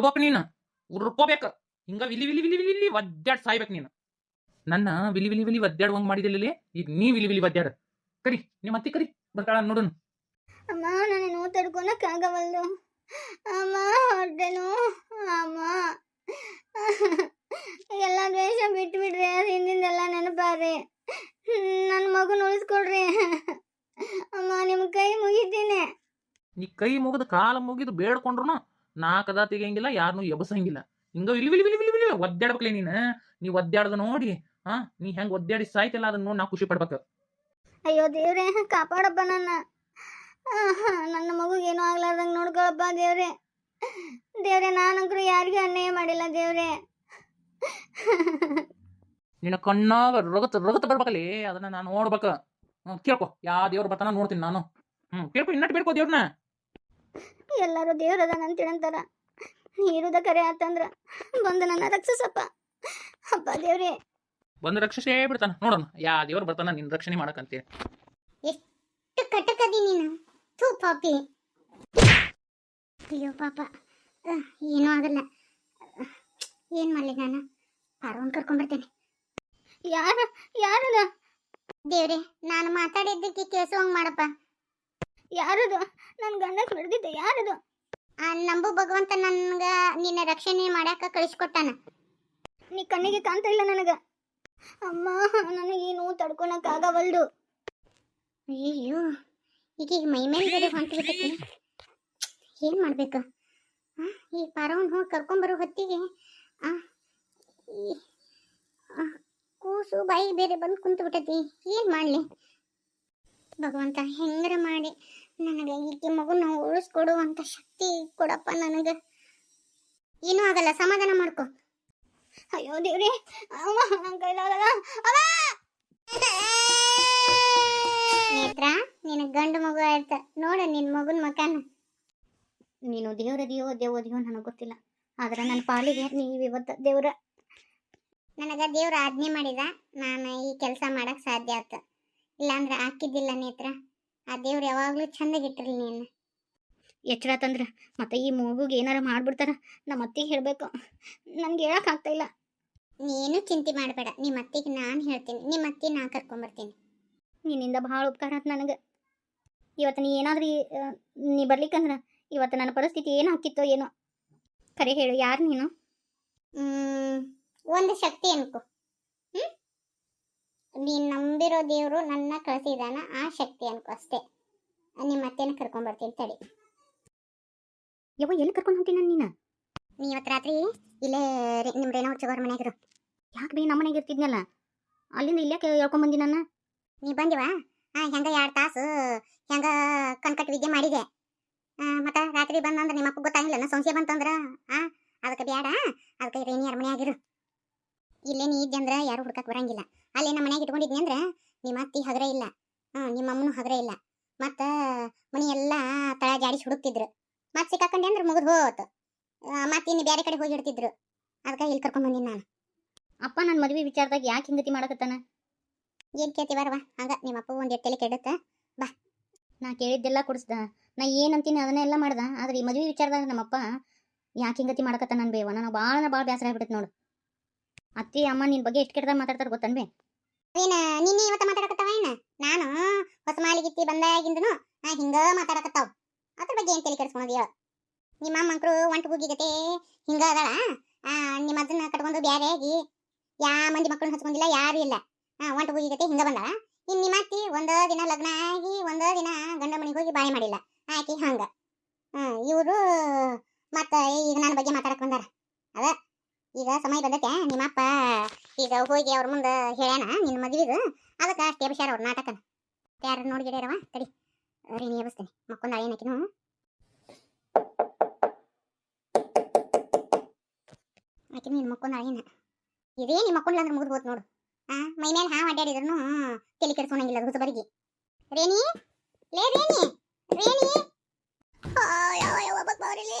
ಬಿಡ್ಬೇಕು ನೀನು? ಉರ್ಕೋಬೇಕು ಹಿಂಗ ವಿಲಿ ವಿಲಿ ವಿಲಿ ವಿಲಿ ಒದ್ದಾಡ್ ಸಾಯ್ಬೇಕು ನೀನು. ನನ್ನ ವಿಲಿ ವಿಲಿ ವಿಲಿ ಒದ್ದಾಡುವಂಗ್ ಮಾಡಿದಿಲ್ಲ ಈಗ ನೀ ವಿಲಿ ವಿಲಿ ಒದ್ದಾಡ. ಕರಿ ನಿಮ್ಮ ಅತ್ತಿ ಕರಿ ಬರ್ತಾಳ ನೋಡೋಣ. ಅಮ್ಮ ನಾನು ತಡ್ಕೊಳಕ್ಕಾಗವಲ್ದು ಅಮ್ಮ ಹೊಟ್ಟೆನು ಅಮ್ಮ. ಎಲ್ಲ ದ್ವೇಷ ಬಿಟ್ಟು ಬಿಡ್ರಿ ಹಿಂದಿಂದೆಲ್ಲ ನೆನಪಾರಿ ನನ್ನ ಮಗುನ ಉಳಿಸ್ಕೊಡ್ರಿ. ಅಮ್ಮ ನಿಮ್ಮ ಕೈ ಮುಗಿತೀನಿ. ನೀ ಕೈ ಮುಗಿದು ಕಾಲ ಮುಗಿದು ಬೇಡ್ಕೊಂಡ್ರು ನಾಲ್ಕದ ತೆಗಿಯಂಗಿಲ್ಲ ಯಾರನ್ನೂ ಎಬಸಂಗಿಲ್ಲ. ಹಿಂಗ ಇಲ್ಲಿ ವಿಲಿ ವಿಲಿ ವಿಲಿ ಒದ್ದಾಡ್ಬೇಕಲೇ ನೀನು. ನೀ ಒದ್ದಾಡ್ದ ನೋಡಿ ಹಾ ನೀ ಹೆಂಗ್ ಒದ್ದಾಡಿ ಸಾಯ್ತಿಲ್ಲ ಅದನ್ನ ನೋಡಿ ನಾ ಖುಷಿ ಪಡ್ಬೇಕು. ಅಯ್ಯೋ ದೇವ್ರೆ ಕಾಪಾಡಪ್ಪ ನನ್ನ. ನನ್ನ ಮಗುಗೆ ಏನೂ ಆಗ್ಲಾರ್ದಂಗೆ ನೋಡ್ಕೊಳಪ್ಪ ದೇವ್ರೆ. ದೇವ್ರೆ ನಾನಂಕರು ಯಾರಿಗೂ ಅನ್ಯಾಯ ಮಾಡಿಲ್ಲ ದೇವ್ರೆ. ನಿನ್ನ ಕಣ್ಣಾಗ ರಗತ್ ರಗತ್ ಬರ್ಬೇಕಲ್ಲಿ ಅದನ್ನ ನಾನು ನೋಡ್ಬೇಕು. ಹ್ಮ್ ಕೇಳ್ಕೊ ಯಾವ ದೇವ್ರ ಬರ್ತಾನ ನೋಡ್ತೀನಿ ನಾನು. ಹ್ಮ್ ಕೇಳ್ಕೊ ಇನ್ನಟ್ಟು ಬೇಡ್ಕೋ ದೇವ್ರನ್ನ ಎಲ್ಲರೂ ದೇವ್ರದ ಅಂತೇಳಂತಾರ ನೀರುದ ಕರೆ ಆತಂದ್ರ ಬಂದ ನನ್ನ ರಕ್ಷಸಪ್ಪ. ಅಪ್ಪ ದೇವ್ರಿ. ಬಂದು ರಕ್ಷಸೇ ಬಿಡ್ತಾನ. ನೋಡೋಣ ಯಾ ದೇವ್ರ ಬರ್ತಾನ ನಿನ್ನ ರಕ್ಷಣೆ ಮಾಡಕಂತೆ ಎಷ್ಟು ಕಟಕದಿ ನೀನು. ಥೂ ಪಾಪಿ. ಅಯ್ಯೋ ಪಾಪ. ಅಹ್, ಏನೂ ಆಗಲ್ಲ. ಏನ್ ಮಾಡ್ಲಿ ನಾನು? ಪಾರ್ವನ್ ಕರ್ಕೊಂಡ್ಬರ್ತೇನೆ ಯಾರ ಯಾರದ? ದೇವ್ರೆ ನಾನು ಮಾತಾಡಿದ್ದಕ್ಕೆ ಕೇಳಿಸುವಂಗ್ ಮಾಡಪ್ಪ. ಯಾರದು? ನನ್ನ ಗಂಡ ಹಿಡ್ದಿದ್ದೆ ಯಾರದು? ನಂಬು ಭಗವಂತ ನನ್ಗ ನಿನ್ನ ರಕ್ಷಣೆ ಮಾಡಾಕ ಕಳಿಸ್ಕೊಟ್ಟಾನ. ನೀ ಕಣ್ಣಿಗೆ ಕಾಣ್ತಾ ಇಲ್ಲ ನನಗ. ಅಮ್ಮ ನನಗೇನು ತಡ್ಕೊಳಕ್ಕಾಗವಲ್ದು ಅಯ್ಯೋ ಈಗ ಮೈ ಮೇಲೆ ಬೇರೆ ಹೊಂಟು ಬಿಟ್ಟೈತಿ ಏನು ಮಾಡ್ಬೇಕು? ಆ, ಈ ಪಾರವನ್ ಹೋಗಿ ಕರ್ಕೊಂಬರೋ ಹೊತ್ತಿಗೆ ಕೂಸು ಬಾಯಿ ಬೇರೆ ಬಂದು ಕುಂತು ಬಿಟ್ಟೈತಿ ಏನು ಮಾಡಲಿ? ಭಗವಂತ ಹೆಂಗಾರ ಮಾಡಿ ನನಗೆ ಈಕೆ ಮಗುನ ಉಳಿಸ್ಕೊಡುವಂಥ ಶಕ್ತಿ ಕೊಡಪ್ಪ ನನಗೆ. ಏನೂ ಆಗಲ್ಲ, ಸಮಾಧಾನ ಮಾಡ್ಕೊ. ಅಯ್ಯೋ ದೇವ್ರಿ ಕೈಲಾಗಲ್ಲ. ಅವ ನೇತ್ರ ನಿನ್ನ ಗಂಡು ಮಗು ಆಯ್ತ. ನೋಡ ನಿನ್ನ ಮಗನ ಮಕಾನ. ನೀನು ದೇವ್ರ ದೇವೋ ದೇವೋ ದೇವೋ ನನಗೆ ಗೊತ್ತಿಲ್ಲ. ಆದ್ರೆ ನನ್ನ ಪಾಲಿಗೆ ನೀವು ಇವತ್ತು ದೇವ್ರ. ನನಗ ದೇವ್ರ ಆಜ್ಞೆ ಮಾಡಿದ. ನಾನು ಈ ಕೆಲಸ ಮಾಡಕ್ ಸಾಧ್ಯ ಆತ. ಇಲ್ಲಾಂದ್ರೆ ಹಾಕಿದ್ದಿಲ್ಲ ನೇತ್ರ ಆ ದೇವ್ರು ಯಾವಾಗಲೂ ಚಂದಗಿಟ್ಟಿರ್ಲಿ ನೀನು. ಎಚ್ಚರ ತಂದ್ರ ಮತ್ತೆ ಈ ಮಗುಗೆ ಏನಾರ ಮಾಡ್ಬಿಡ್ತಾರ ನಮ್ಮ ಅತ್ತಿಗೆ ಹೇಳಬೇಕು. ನನ್ಗೆ ಹೇಳಕ್ ಆಗ್ತಾ ಇಲ್ಲ. ನೀನು ಚಿಂತೆ ಮಾಡಬೇಡ ನಿಮ್ಮ ಅತ್ತಿಗೆ ನಾನು ಹೇಳ್ತೀನಿ ನಿಮ್ಮ ಅತ್ತಿ ನಾ ಕರ್ಕೊಂಬರ್ತೀನಿ. ನಿನ್ನಿಂದ ಭಾಳ ಉಪಕಾರ ಆಯ್ತು ನನಗೆ. ಇವತ್ತು ನೀ ಏನಾದ್ರೂ ನೀ ಬರ್ಲಿಕ್ಕಂದ್ರ ಇವತ್ತು ನನ್ನ ಪರಿಸ್ಥಿತಿ ಏನು ಹಾಕಿತ್ತೋ ಏನೋ. ಕರೆ ಹೇಳು ಯಾರು ನೀನು? ಒಂದು ಶಕ್ತಿ ಅನ್ಕೋ. ನೀನು ನಂಬಿರೋ ದೇವರು ನನ್ನ ಕಳಿಸಿದಾನ ಆ ಶಕ್ತಿ ಅನ್ಕೋ ಅಷ್ಟೇ. ನಿಮ್ಮ ಅತ್ತೆನ ಕರ್ಕೊಂಬರ್ತೀನಿ ತಡಿ. ಯವ್ವ ಎಲ್ಲಿ ಕರ್ಕೊಂಡು ಹೋಗ್ತೀನಿ ನೀನು ನೀ ಇವತ್ತು ರಾತ್ರಿ ಇಲ್ಲೇ ನಿಮ್ಮ ರೇಣು ಚಗೋರ್ ಮನೆಯಾಗಿರು ಯಾಕೆ ಬೇ ನಮ್ಮ ಮನೆಗೆ ಇರ್ತಿದ್ನಲ್ಲ? ಅಲ್ಲಿಂದ ಇಲ್ಲೇ ಹೇಳ್ಕೊಂಡ್ ಬಂದಿ ನಾನು? ನೀ ಬಂದಿವಾ? ಹಾ ಹೆಂಗ ಎರಡು ತಾಸು ಹೆಂಗ ಕಣ್ಕಟ್ ವಿದ್ಯೆ ಮಾಡಿದೆ. ಆ, ಮತ್ತ ರಾತ್ರಿ ಬಂದಂದ್ರೆ ನಿಮ್ಮ ಅಪ್ಪ ಗೊತ್ತಾಗಿಲ್ಲ ನಾ ಸಂಶಯ ಬಂತಂದ್ರ? ಆ ಅದಕ್ಕೆ ಬೇಡ ಅದಕ್ಕೆ ರೇಣಿ ಯಾರ ಮನ್ಯಾಗಿರು ಇಲ್ಲೇ ನೀ ಇದ್ದೆ ಅಂದ್ರೆ ಯಾರು ಹುಡ್ಕಕ್ ಬರಂಗಿಲ್ಲ. ಅಲ್ಲೇ ನಮ್ಮ ಮನ್ಯಾಗ ಇಟ್ಕೊಂಡಿದ್ನಿ ಅಂದ್ರೆ ನಿಮ್ಮ ಅತ್ತಿ ಹಗರ ಇಲ್ಲ. ಹ್ಞೂ ನಿಮ್ಮ ಅಮ್ಮನೂ ಹಗರ ಇಲ್ಲ. ಮತ್ತ ಮನೆ ಎಲ್ಲ ತಳ ಜಾಡಿಸಿ ಹುಡುಕ್ತಿದ್ರು ಮತ್ತೆ ಸಿಕ್ಕಾಕೊಂಡೆ ಅಂದ್ರೆ ಮುಗಿದು ಹೋತು. ಮತ್ತೆ ಇನ್ನು ಬೇರೆ ಕಡೆ ಹೋಗಿ ಇಡ್ತಿದ್ರು. ಅದಕ್ಕೆ ಇಲ್ಲಿ ಕರ್ಕೊಂಡ್ ಬಂದಿನಿ ನಾನು. ಅಪ್ಪ ನನ್ನ ಮದುವೆ ವಿಚಾರದಾಗ ಯಾಕೆ ಹಿಂಗತಿ ಮಾಡಕತ್ತಾನ? ಏನ್ ಕೇಳ್ತಿ ಬರವಾ ಹಂಗ ನಿಮ್ಮ ಅಪ್ಪ ಒಂದ್ ಎಟ್ಟೆಲೆ ಕೆಡುತ್ತ. ಬಾ. ನಾ ಕೇಳಿದ್ದೆಲ್ಲ ಕೊಡಿಸ್ದ. ನಾ ಏನಂತೀನಿ ಅದನ್ನೆಲ್ಲ ಮಾಡ್ದ. ಆದ್ರೆ ಈ ಮದುವೆ ವಿಚಾರದಾಗ ನಮ್ಮಪ್ಪ ಯಾಕೆ ಹಿಂಗತಿ ಮಾಡಕತ್ತ ನನ್ನ ಬೇವ ನನಗೆ ಭಾಳ ಭಾಳ ಬೇಸರ ಆಗ್ಬಿಟ್ಟೈತೆ ನೋಡು. ಅತ್ತಿ, ಅಮ್ಮ ನಿನ್ ಬಗ್ಗೆ ಎಷ್ಟು ಕೆಟ್ಟದಾಗ ಮಾತಾಡ್ತಾರ ಗೊತ್ತನ್ಬೇ ಏನ ನಿನ್ನೆ ಇವತ್ತ ಮಾತಾಡಕತ್ತಾವ ಏನ? ನಾನು ಹೊಸ ಮಾಲಿಗಿತ್ತಿ ಬಂದಾಗಿಂದನು ನಾ ಹಿಂಗ ಮಾತಾಡಕತ್ತಾವ. ಅದ್ರ ಬಗ್ಗೆ ಏನ್ ತಲೆ ಕೆಡಿಸ್ಕೊಳೋದು ಹೇಳು ನಿಮ್ಮ ಮಕ್ಕಳು ಒಂಟು ಗುಗ್ಗಿಗತೆ ಹಿಂಗ ಅದಾಳ ನಿಮ್ಮ ಅದನ್ನ ಕಟ್ಕೊಂಡು ಬ್ಯಾರೆ ಆಗಿ ಯಾ ಮಂದಿ ಮಕ್ಕಳನ್ನ ಹಚ್ಕೊಂಡಿಲ್ಲ, ಯಾರು ಇಲ್ಲ. ಒಂಟು ಗುಗ್ಗಿಗತೆ ಹಿಂಗ ಬಂದಾಳ. ಇನ್ ನಿಮ್ಮ ಅತ್ತಿ ಒಂದ ದಿನ ಲಗ್ನ ಆಗಿ ಒಂದ ದಿನ ಗಂಡ ಮನೆಗೆ ಹೋಗಿ ಬಾಯಿ ಮಾಡಿಲ್ಲ. ಆಕಿ ಹಂಗ. ಇವರು ಮತ್ತ ಈಗ ನನ್ನ ಬಗ್ಗೆ ಮಾತಾಡಕ್ ಬಂದಾರ. ಅದ ಈಗ ಸಮಯ ಬಂದೈತೆ ನಿಮ್ಮಪ್ಪ ಈಗ ಹೋಗಿ ಅವ್ರ ಮುಂದೆ ಹೇಳ್ಯಾನ ನಿನ್ನ ಮದುವೆದು. ಅದಕ್ಕೆ ಅಷ್ಟೇ ಅಭಿಷಾರ ಅವ್ರ ನಾಟಕನ. ಯಾರು ನೋಡ್ಗಿಡ್ಯಾರವ ತಡಿ. ನೀ ಎಬ್ಸ್ತೇನೆ ಮಕ್ಕೊಂದ ಏನಕಿನು. ಆಕಿನ ನಿನ್ನ ಮಕ್ಕೊಂದ ಏನ. ಇದೇ ನಿಮ್ಮ ಮಕ್ಕೊಂಡ್ಲ ಅಂದ್ರೆ ಮುಗಿದು ನೋಡು. ಆ, ಮೈ ಮೇಲೆ ಹಾವು ಅಡ್ಡಾಡಿದ್ರು ತಲೆ ಅದು ಹೊಸಬರಿಗೆ ರೇಣಿ, ಲೇ ರೇಣಿ ರೇಣಿ. ಯಾವ ಯಾವ ಬಕ್ ಬಾವ್ರಿಲಿ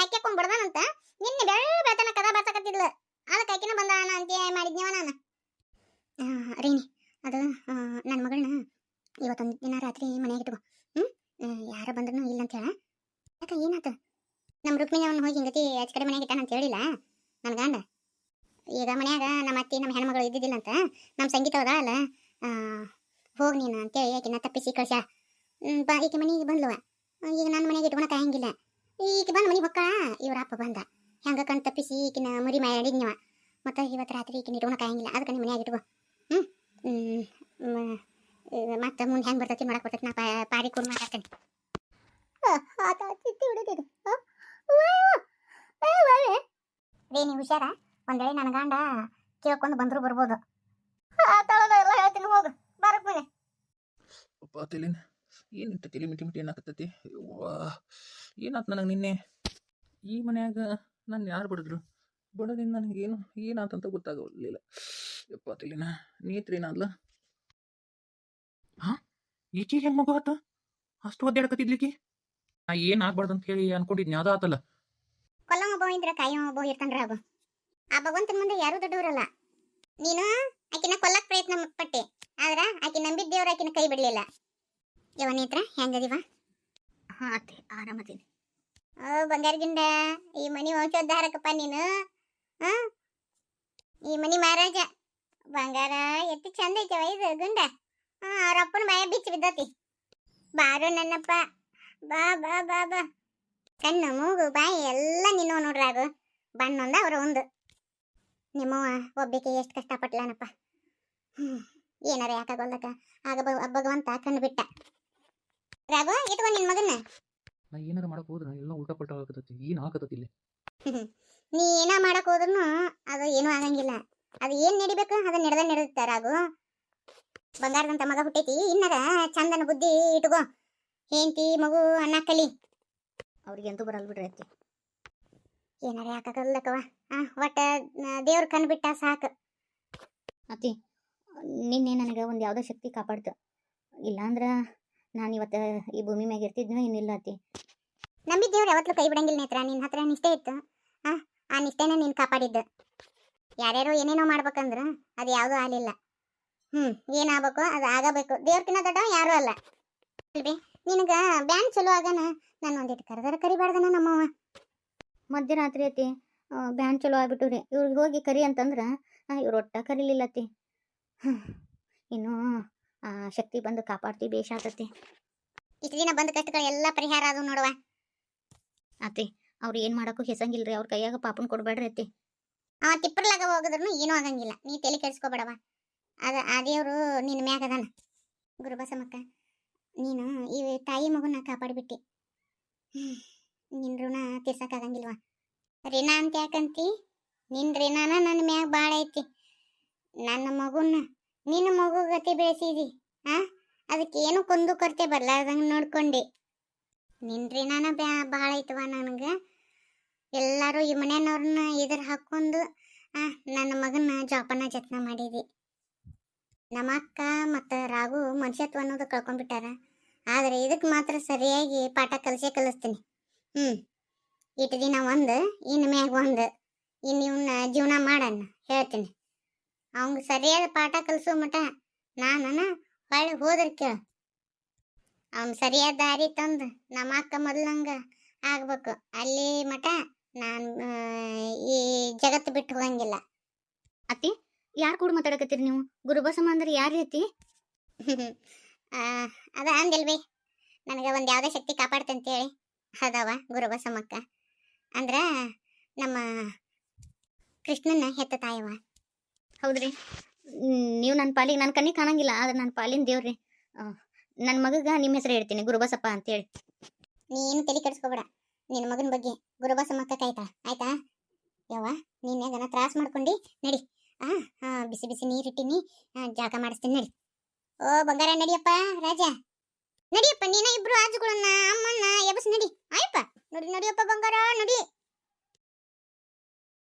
ಹಾಕ್ಯಾಕೊಂಡ್ ಬಿಡ್ದಾನಂತ? ನಿನ್ನೆ ಬೆಳ್ಳ ಬೆಳತನ ಕದ ಬರ್ತಕತ್ತಿದ್ಲ ಅದಕ್ಕೆ ಆಕಿನ ಬಂದಾನ ಅಂತ ಮಾಡಿದ್ನವ ನಾನು. ರೀನಿ ಅದು ನನ್ನ ಮಗಳನ್ನ ಇವತ್ತೊಂದು ದಿನ ರಾತ್ರಿ ಮನೆಯಾಗ ಇಟ್ಕೋ. ಹ್ಞೂ ಯಾರ ಬಂದ್ರು ಇಲ್ಲ ಅಂತ ಹೇಳ. ಯಾಕ, ಏನಾತ? ನಮ್ಮ ರುಕ್ಮಿಣಿ ಅವನು ಹೋಗಿ ಹಿಂಗತಿ ಆಚ ಕಡೆ ಮನೆಯಾಗ ಇಟ್ಟಾನ ಅಂತ ಹೇಳಿಲ್ಲ? ನನ್ನ ಗಂಡ? ಈಗ ಮನ್ಯಾಗ ನಮ್ಮ ಅತ್ತಿ ನಮ್ಮ ಹೆಣ್ಮಗಳು ಇದ್ದಿದ್ದಿಲ್ಲ ಅಂತ? ನಮ್ಮ ಸಂಗೀತ ಅದ ಅಲ್ಲ ಹೋಗಿ ನೀನು ಅಂತೇಳಿ ಆಕಿನ ತಪ್ಪಿಸಿ ಕಳ್ಸ ಬಾ, ಈಕೆ ಮನೆಗೆ ಬಂದ್ಲವ ಈಗ ನನ್ನ ಮನೆಗೆ ಇಟ್ಕೊಳಕ ಹಂಗಿಲ್ಲ. ಈಕೆ ಬಂದು ಮನೆಗೆ ಹೊಕ್ಕ ಇವ್ರ ಅಪ್ಪ ಬಂದ. ಹೆಂಗ ಕಣ್ ತಪ್ಪಿಸಿ ಈಕಿನ ಮರಿ ಮಾಡಿದ್ನವ ಮತ್ತೆ ಇವತ್ತು ರಾತ್ರಿ ಈಕಿನ ಇಟ್ಕೊಳಕ ಹಂಗಿಲ್ಲ ಅದಕ್ಕೆ ನಿಮ್ಮ ಮನ್ಯಾಗ ಇಟ್ಕೋ. ಹ್ಞೂ ಮತ್ತೆ ಮುಂದೆ ಹೆಂಗೆ ಬರ್ತೈತಿ ಮಾಡಕ್ಕೆ ಬರ್ತೈತಿ. ನಾ ಪಾರಿ ಕೂಡ ಮಾತಾಡ್ತೇನೆ. ನೀ ಹುಷಾರ? ಒಂದ್ ನನ್ನ ಗಂಡ ಕೇಳ್ಕೊಂಡು ಬಂದ್ರು ಬರ್ಬೋದು. ಹೇಳ್ತೀನಿ ಹೋಗು. ಬರಕ್ ಮನೆ. ಅಪ್ಪ ತಲಿನ ಏನಿತ್ತು ತಲೆ ಮಿಟಿ ಮಿಟಿ ಏನಾಕತ್ತೈತಿ ಏನಾತ್ ನನಗೆ ನಿನ್ನೆ? ಈ ಮನ್ಯಾಗ ನಾನು ಯಾರು ಬಡಿದ್ರು? ಬಡದಿಂದ ನನಗೇನು ಏನಾತಂತ ಗೊತ್ತಾಗಲಿಲ್ಲ. ಯಪ್ಪ ತಿಳಿನ ನೀತ್ರಿ ಏನಾದ್ಲ ಹಾ? ಈಚಿ ಹೆಂಗೆ ಮಗು ಆತ? ಅಷ್ಟು ಒದ್ದಾಡಕತ್ತಿದ್ಲಿಕ್ಕೆ ನಾ ಏನು ಆಗ್ಬಾರ್ದು ಅಂತ ಹೇಳಿ ಅನ್ಕೊಂಡಿದ್ನಿ, ಅದು ಆತಲ್ಲ. ಕೊಲ್ಲ ಒಬ್ಬ ಇದ್ರ ಕಾಯಿ ಒಬ್ಬ ಇರ್ತಾನ್ರ ಅಬ್ಬ ಆ ಭಗವಂತನ ಮುಂದೆ ಯಾರು ದೊಡ್ಡವರಲ್ಲ. ನೀನು ಆಕಿನ ಕೊಲ್ಲಕ್ ಪ್ರಯತ್ನ ಪಟ್ಟೆ, ಆದ್ರ ಆಕಿ ನಂಬಿದ ದೇವ್ರ ಆಕಿನ ಕೈ ಬಿಡ್ಲಿಲ್ಲ. ಯವನೇತ್ರ ಹೆಂಗದಿವ ಹಾಂ ಅತ್ತೆ ಆರಾಮದೀನಿ ಓ ಬಂಗಾರ ಗಿಂಡ? ಈ ಮನಿ ವಂಶೋದ್ಧಾರಕಪ್ಪ ನೀನು? ಹಾಂ ಈ ಮನಿ ಮಹಾರಾಜ ಬಂಗಾರ ಎತ್ತು ಚಂದ ಐತವ ಇದು ಗುಂಡ. ಹಾಂ ಅವ್ರ ಅಪ್ಪನ ಬಾಯ ಬಿಚ್ಚಿ ಬಿದ್ದತಿ. ಬಾರು ನನ್ನಪ್ಪ. ಬಾ ಬಾ ಬಾ ಬಾ. ಕಣ್ಣು ಮೂಗು ಬಾಯಿ ಎಲ್ಲ ನಿನ್ನವ ನೋಡ್ರಾಗು ಬಣ್ಣೊಂದ ಅವರ ಒಂದು ನಿಮ್ಮವ್ವ ಒಬ್ಬಕ್ಕೆ ಎಷ್ಟು ಕಷ್ಟಪಟ್ಲನಪ್ಪ. ಹ್ಞೂ ಏನಾರ ಯಾಕಾಗೋಲ್ಲಕ ಆಗ ಭಗವಂತ ಕಣ್ಣು ಬಿಟ್ಟ ರಾಘು ಇಟ್ಕೊ ನಿನ್ ಮಗನ್ನ? ನಾ ಏನಾರ ಮಾಡಕ್ ಹೋದ್ರ ಎಲ್ಲ ಉಲ್ಟಾ ಪಲ್ಟಾ ಆಗತೈತಿ ಏನು ಆಗತೈತಿ ಇಲ್ಲಿ? ನೀ ಏನ ಮಾಡಕ್ ಹೋದ್ರು ಅದು ಏನೂ ಆಗಂಗಿಲ್ಲ. ಅದು ಏನ್ ನಡಿಬೇಕು ಅದು ನಡೆದ ನಡೆಯುತ್ತೆ ರಾಘು ಬಂಗಾರದಂತ ಮಗ ಹುಟ್ಟೈತಿ ಇನ್ನರ ಚಂದನ ಬುದ್ಧಿ ಇಟ್ಕೋ. ಹೆಂಡತಿ ಮಗು ಅನ್ನ ಕಲಿ. ಅವ್ರಿಗೆ ಎಂತೂ ಬರಲ್ ಬಿಡ್ರಿ ಅತ್ತಿ ಏನಾರ ಯಾಕಾಗಲ್ಲಕವ ಆ ಒಟ್ಟ ದೇವ್ರ ಕಣ್ ಬಿಟ್ಟ ಸಾಕು. ಅತ್ತಿ ನಿನ್ನೆ ನನಗೆ ಒಂದು ಯಾವುದೋ ಶಕ್ತಿ ಕಾಪಾಡ್ತು. ಇಲ್ಲಾಂದ್ರೆ ನಾನು ಇವತ್ತು ಈ ಭೂಮಿ ಮ್ಯಾಗ ಇರ್ತಿದ್ನೋ ಏನಿಲ್ಲ ಅತಿ ನಂಬಿ ದೇವ್ರು ಯಾವತ್ತೂ ಕೈ ಬಿಡಂಗಿಲ್ಲ ನೇತ್ರ ನಿನ್ನ ಹತ್ರ ನಿಷ್ಠೆ ಇತ್ತು. ಆ ಆ ನಿಷ್ಠೆನ ನೀನು ಕಾಪಾಡಿದ್ದು. ಯಾರ್ಯಾರು ಏನೇನೋ ಮಾಡ್ಬೇಕಂದ್ರೆ ಅದು ಯಾವುದೂ ಆಗಲಿಲ್ಲ. ಹ್ಞೂ ಏನಾಗಬೇಕು ಅದು ಆಗಬೇಕು. ದೇವ್ರಕಿನ್ನ ದೊಡ್ಡ ಯಾರೂ ಅಲ್ಲ. ಅಲ್ರಿ ನಿನಗೆ ಬ್ಯಾನ್ ಚಲೋ ಆಗನ? ನಾನು ಒಂದಿಟ್ಟು ಕರೆದಾರ ಕರಿಬಾರ್ದನ ನಮ್ಮವ್ವ. ಮಧ್ಯರಾತ್ರಿ ಐತಿ ಬ್ಯಾನ್ ಚಲೋ ಆಗ್ಬಿಟ್ಟು ರೀ ಇವ್ರಿಗೆ ಹೋಗಿ ಕರಿ ಅಂತಂದ್ರೆ ಇವ್ರು ಒಟ್ಟ ಹ್ಮ್. ಇನ್ನು ಶಕ್ತಿ ಬಂದು ಕಾಪಾಡ್ತಿ, ಬೇಷ ಆತತಿ ಇಷ್ಟು ದಿನ ಬಂದ ಕಷ್ಟಗಳು ಎಲ್ಲ ಪರಿಹಾರ ಅದು ನೋಡುವ. ಅತ್ತಿ ಅವ್ರು ಏನು ಮಾಡೋಕ್ಕೂ ಹೆಸಂಗಿಲ್ರಿ, ಅವ್ರ ಕೈಯಾಗ ಪಾಪನ್ ಕೊಡ್ಬೇಡ್ರಿ ಅತ್ತಿ. ಅವ ತಿಪ್ಪರ್ಲಾಗ ಹೋಗಿದ್ರು ಏನೂ ಆಗಂಗಿಲ್ಲ, ನೀ ತಲೆ ಕೆಡಿಸ್ಕೋಬೇಡವ. ಅದ ಆ ದೇವರು ನಿನ್ನ ಮ್ಯಾಗ ಅದಾನ. ಗುರುಬಸಮ್ಮಕ್ಕ ನೀನು ಈ ತಾಯಿ ಮಗುನ ಕಾಪಾಡಿಬಿಟ್ಟಿ. ನಿನ್ನ ನಿನ್ ಋಣ ತೀರ್ಸಕ್ಕಾಗಂಗಿಲ್ವಾ ಋಣ ಅಂತ ಯಾಕಂತಿ? ನಿನ್ನ ಋಣನ ನನ್ನ ಮ್ಯಾಗ ಭಾಳ ಐತಿ. ನನ್ನ ಮಗುನ, ನಿನ್ನ ಮಗು ಗತಿ ಬೆಳೆಸಿದಿ. ಆ? ಅದಕ್ಕೆ ಏನು ಕೊಂದು ಕೊರತೆ ಬರ್ಲಾರ್ದಂಗೆ ನೋಡ್ಕೊಂಡೆ. ನಿನ್ರಿ ನಾನು ಬ್ಯಾ, ಭಾಳ ಐತವ ನನಗೆ. ಎಲ್ಲರೂ ಈ ಮನೆಯವ್ರನ್ನ ಎದುರು ಹಾಕ್ಕೊಂಡು ನನ್ನ ಮಗನ ಜೋಪಾನ ಜತ್ನ ಮಾಡಿದಿ. ನಮ್ಮ ಅಕ್ಕ ಮತ್ತು ರಾಘು ಮನುಷ್ಯತ್ವ ಅನ್ನೋದು ಕಳ್ಕೊಂಡ್ಬಿಟ್ಟಾರ. ಆದರೆ ಇದಕ್ಕೆ ಮಾತ್ರ ಸರಿಯಾಗಿ ಪಾಠ ಕಲಿಸೇ ಕಲಿಸ್ತೀನಿ. ಹ್ಞೂ ಇಟ್ಟು ದಿನ ಒಂದು ಇನ್ನು ಮ್ಯಾಗ ಒಂದು. ಇನ್ನು ಇವನ್ನ ಜೀವನ ಮಾಡಣ್ಣ ಹೇಳ್ತೀನಿ. ಅವಂಗ ಸರಿಯಾದ ಪಾಠ ಕಲಿಸೋ ಮಟ ನಾನು ಹೊಳ್ಳಿ ಹೋದ್ರ ಕೇಳ. ಅವ್ನು ಸರಿಯಾದ ದಾರಿ ತಂದು ನಮ್ಮ ಅಕ್ಕ ಮೊದಲಂಗ ಆಗ್ಬೇಕು. ಅಲ್ಲಿ ಮಠ ನಾನು ಈ ಜಗತ್ತು ಬಿಟ್ಟು ಹೋಗಂಗಿಲ್ಲ. ಅತ್ತಿ ಯಾರು ಕೂಡ ಮಾತಾಡಕತ್ತೀರಿ ನೀವು? ಗುರುಬಸಮ್ಮ ಅಂದ್ರೆ ಯಾರು ರೀತಿ ಆ, ಅದ ಅಂದಿಲ್ವಿ ನನಗೆ ಒಂದು ಯಾವುದೇ ಶಕ್ತಿ ಕಾಪಾಡ್ತಂತೇಳಿ. ಅದಾವ ಗುರುಬಸಮ್ಮಕ್ಕ ಅಂದ್ರ ನಮ್ಮ ಕೃಷ್ಣನ ಹೆತ್ತ ತಾಯವ ಹೌದ್ರಿ. ನೀವು ನನ್ನ ಪಾಲಿಗೆ ನನ್ನ ಕಣ್ಣಿಗೆ ಕಾಣಂಗಿಲ್ಲ ಆದ್ರೆ ನನ್ನ ಪಾಲಿನ ದೇವ್ರಿ ನನ್ನ ಮಗಗ ನಿಮ್ಮ ಹೆಸರು ಹೇಳ್ತೀನಿ ಗುರುಬಸಪ್ಪ ಅಂತೇಳಿ. ನೀನು ತಲೆ ಕೆಡಿಸ್ಕೋಬೇಡ. ನಿನ್ನ ಮಗನ ಬಗ್ಗೆ ಗುರುಬಸಮ್ಮಕ್ಕ ಕಾಯ್ತಾ ಆಯ್ತಾ? ಯವ್ವ ನೀನ್ ಅದನ್ನ ತ್ರಾಸ ಮಾಡ್ಕೊಂಡು ನಡಿ. ಆ ಆ, ಬಿಸಿ ಬಿಸಿ ನೀರಿಟ್ಟಿನಿ ಜಾಗ ಮಾಡಿಸ್ತೀನಿ ನಡಿ. ಓ ಬಂಗಾರ ನಡಿಯಪ್ಪ ರಾಜ. ನಡಿಯಪ್ಪ ನೀನ ಇಬ್ರು ಆಜುಗಳನ್ನ ಅಮ್ಮನ್ನ ಎಬಸ್ ನಡಿ. ಆಯ್ತಾ? ನೋಡಿ ನಡಿಯಪ್ಪ ಬಂಗಾರ ನಡಿ.